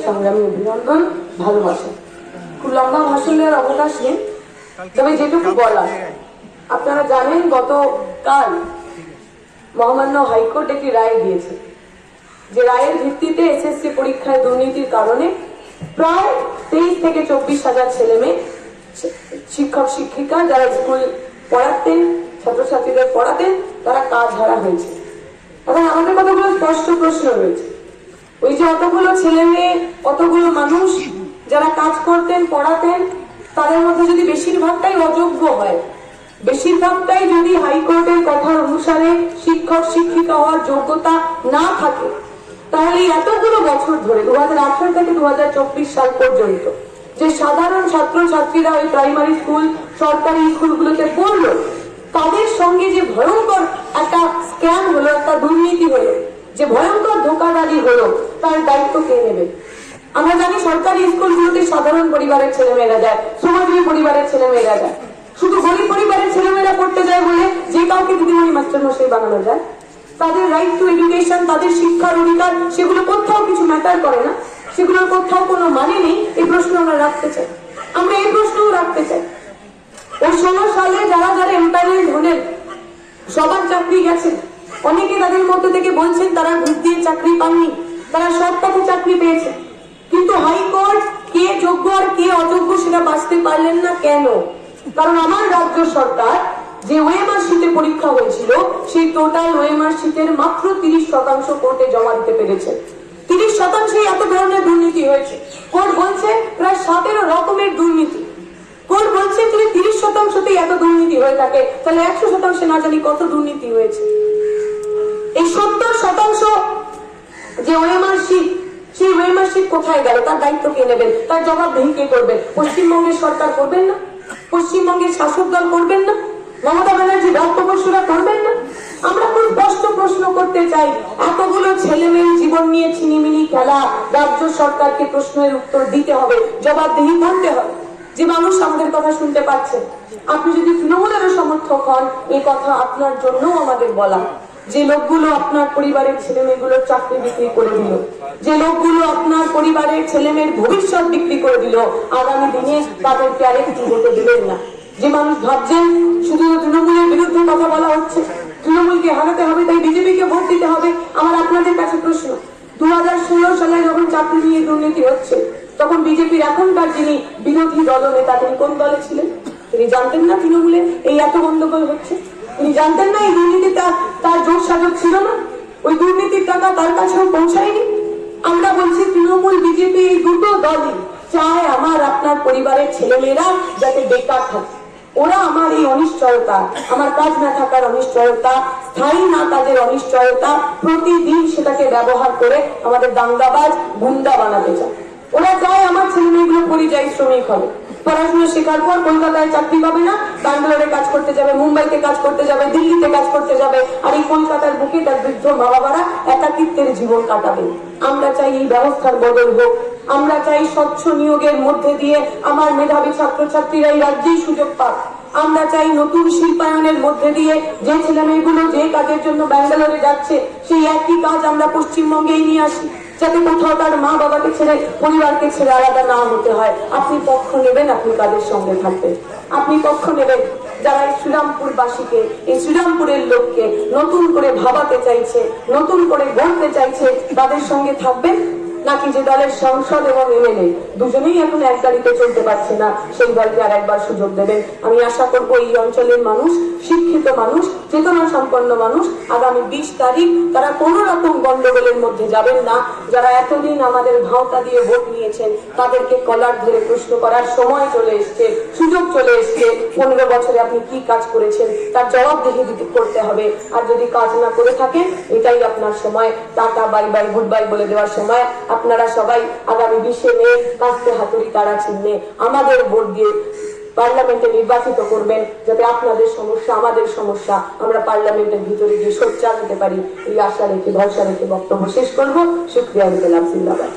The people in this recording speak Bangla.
সংগ্রামী অভিনন্দন খুব লম্বা অবকাশ নেই তবে যেটুকু বলা আপনারা জানেন গতকাল মহামান্য হাইকোর্ট একটি রায় দিয়েছে যে রায়ের ভিত্তিতে এসএসসি পরীক্ষায় দুর্নীতির কারণে প্রায় তেইশ থেকে চব্বিশ হাজার ছেলে মেয়ে শিক্ষক শিক্ষিকা যারা স্কুল পড়াতেন ছাত্রছাত্রীদের পড়াতেন তারা কাজ হারা হয়েছে? এখন আমাদের কতগুলো স্পষ্ট প্রশ্ন রয়েছে। ওই যে অতগুলো ছেলে মেয়ে অতগুলো মানুষ যারা কাজ করতেন, পড়াতেন, তাদের মধ্যে যদি বেশিরভাগটাই অযোগ্য হয়, বেশিরভাগটাই যদি হাইকোর্টের কথার অনুসারে শিক্ষক, শিক্ষিকা হওয়ার যোগ্যতা না থাকে, তাহলে এতগুলো বছর ধরে দু হাজার আঠারো থেকে দু হাজার চব্বিশ সাল পর্যন্ত যে সাধারণ ছাত্র ছাত্রীরা ওই প্রাইমারি স্কুল সরকারি স্কুলগুলোতে পড়ল, তাদের সঙ্গে যে ভয়ঙ্কর একটা স্ক্যাম হলো, একটা দুর্নীতি হলো, যে ভয়ঙ্কর ধোকাবাজি হলো, তার দায়িত্ব কে নেবে? আমরা জানি সরকারি স্কুলগুলোতে সাধারণ পরিবারের ছেলেমেয়েরা যায়, শ্রমজীবী পরিবারের ছেলেমেয়েরা যায়। শুধু গরিব পরিবারের ছেলেমেয়েরা পড়তে যায় বলে যে কাউকে দিদিমণি মাস্টার মশাই বানানো যায়? তাদের রাইট টু এডুকেশন তাদের শিক্ষার অধিকার, সেগুলো কোথাও কিছু ম্যাটার করে না। সেগুলোর কোথাও কোনো মানে নেই, এই প্রশ্ন আমরা রাখতে চাই আমরা এই প্রশ্নও রাখতে চাই। ওই ষোলো সালে যারা যারা এমপ্লয়মেন্ট হলেন, সবার চাকরি গেছে। অনেকে তাদের মধ্যে থেকে বলছেন তারা ঘুষ দিয়ে চাকরি পাননি, তারা সব পথে চাকরি পেয়েছে। কিন্তু হাইকোর্ট কে যোগ্য আর কে অযোগ্য সেটা বাঁচতে পারলেন না কেন? কারণ আমার রাজ্য সরকার যে ওয়েমার শীতে পরীক্ষা হয়েছিল, সেই টোটাল ওয়েমার শীতের মাত্র তিরিশ শতাংশ কোর্টে জমা দিতে পেরেছে। তিরিশ শতাংশে এত ধরনের দুর্নীতি হয়েছে। কোর্ট বলছে প্রায় সতেরো রকমের দুর্নীতি। কোর্ট বলছে যদি তিরিশ শতাংশতেই এত দুর্নীতি হয়ে থাকে, তাহলে একশো শতাংশে না জানি কত দুর্নীতি হয়েছে। এই সত্তর শতাংশ যে ওয়েমার সেই ওয়েমার কোথায় গেল? তার দায়িত্ব কে নেবেন? তার জবাবদেহি কে করবেন? পশ্চিমবঙ্গের সরকার করবেন না? পশ্চিমবঙ্গের শাসক দল করবেন না? মমতা ব্যানার্জি রক্তবসুরা করবেন না আমরা খুব স্পষ্ট প্রশ্ন করতে চাই? এতগুলো ছেলে মেয়ে জীবন নিয়ে ছিনিমিনি খেলা, রাজ্য সরকারকে প্রশ্নের উত্তর দিতে হবে, জবাবদেহি করতে হবে। যে মানুষ আমাদের কথা শুনতে পাচ্ছেন আপনি যদি তৃণমূলেরও সমর্থক হন এই কথা আপনার জন্যও আমাদের বলা। যে লোকগুলো আপনার পরিবারের ছেলে মেয়েগুলোর চাকরি বিক্রি করে দিল, যে লোকগুলো আপনার পরিবারের ছেলে মেয়ের ভবিষ্যৎ বিক্রি করে দিল, আগামী দিনে তাদেরকে আরেকটি হতে দেবেন না। যে মানুষ ভাবছেন, শুধু তৃণমূলের বিরুদ্ধে কথা বলা হচ্ছে তৃণমূলকে হারাতে হবে তাই বিজেপিকে ভোট দিতে হবে আমার আপনাদের কাছে প্রশ্ন দু সালে যখন চাকরি নিয়ে দুর্নীতি হচ্ছে, তখন বিজেপির এখনকার যিনি বিরোধী দলনেতা তিনি কোন দলে ছিলেন? তিনি জানতেন না তৃণমূলে এই এত গন্ডগোল হচ্ছে? তিনি জানতেন না এই দুর্নীতি তার জোর সাজক ছিল না? ওই দুর্নীতির টাকা তার কাছেও পৌঁছায়নি? আমরা বলছি তৃণমূল, বিজেপি এই দুটো দলই চায় আমার, আপনার পরিবারের ছেলেমেয়েরা যাতে বেকার থাকে। ওরা আমার এই অনিশ্চয়তা, আমার কাজ না থাকার অনিশ্চয়তা, স্থায়ী না কাজের অনিশ্চয়তা, প্রতিদিন সেটাকে ব্যবহার করে আমাদের দাঙ্গাবাজ গুন্ডা বানাতে চায়। ওরা চায় আমার ছেলে মেয়েগুলো পরিযায়ী শ্রমিক হবে। পড়াশোনা শেখার পর কলকাতায় চাকরি পাবে না, ব্যাঙ্গালোরে কাজ করতে যাবে, মুম্বাইতে কাজ করতে যাবে, দিল্লিতে কাজ করতে যাবে, আর এই কলকাতার বুকে তার বৃদ্ধ মা বাবারা একাকিত্বের জীবন কাটাবে। আমরা চাই এই ব্যবস্থার বদল হোক। আমরা চাই স্বচ্ছ নিয়োগের মধ্যে দিয়ে আমার মেধাবী ছাত্রছাত্রীরা এই রাজ্যেই সুযোগ পাক। আমরা চাই নতুন শিল্পায়নের মধ্যে দিয়ে যে ছেলে মেয়েগুলো যে কাজের জন্য ব্যাঙ্গালোরে যাচ্ছে, সেই একই কাজ আমরা পশ্চিমবঙ্গেই নিয়ে আসি। যাতে কোথাও তার মা বাবাকে ছেড়ে পরিবারকে ছেড়ে আলাদা না হতে হয়। আপনি পক্ষ নেবেন, আপনি কাদের সঙ্গে থাকবেন? আপনি পক্ষ নেবেন যারা এই শ্রীরামপুর বাসীকে এই শ্রীরামপুরের লোককে নতুন করে ভাবাতে চাইছে, নতুন করে গড়তে চাইছে, তাদের সঙ্গে থাকবেন? নাকি যে দলের সংসদ এবং এমএলএ, দুজনেই এখন এক গাড়িতে চলতে পারছে না। সেই দলকে আর একবার সুযোগ দেবেন। আমি আশা করব এই অঞ্চলের মানুষ, শিক্ষিত মানুষ, চেতনা সম্পন্ন মানুষ, আগামী বিশ তারিখ তারা কোন রকম গন্ডগোলের মধ্যে যাবেন না। যারা এতদিন আমাদের ভাওতা দিয়ে ভোট নিয়েছেন, তাদেরকে কলার ধরে প্রশ্ন করার সময় চলে এসছে, সুযোগ চলে এসছে। পনেরো বছরে আপনি কি কাজ করেছেন, তার জবাবদিহি দিতে করতে হবে। আর যদি কাজ না করে থাকেন, এটাই আপনার সময়। Tata, bye bye, goodbye বলে দেওয়ার সময়। আপনারা সবাই আগামী বিশে মে কাস্তে হাতুড়ি কারা চিহ্নে আমাদের ভোট দিয়ে পার্লামেন্টে নির্বাচিত করবেন, যাতে আপনাদের সমস্যা, আমাদের সমস্যা, আমরা পার্লামেন্টের ভিতরে গিয়ে সোচ্চার হতে পারি। এই আশা রেখে, ভরসা রেখে বক্তব্য শেষ করব। শুক্রিয়া দিলাম জিন্দাবাদ।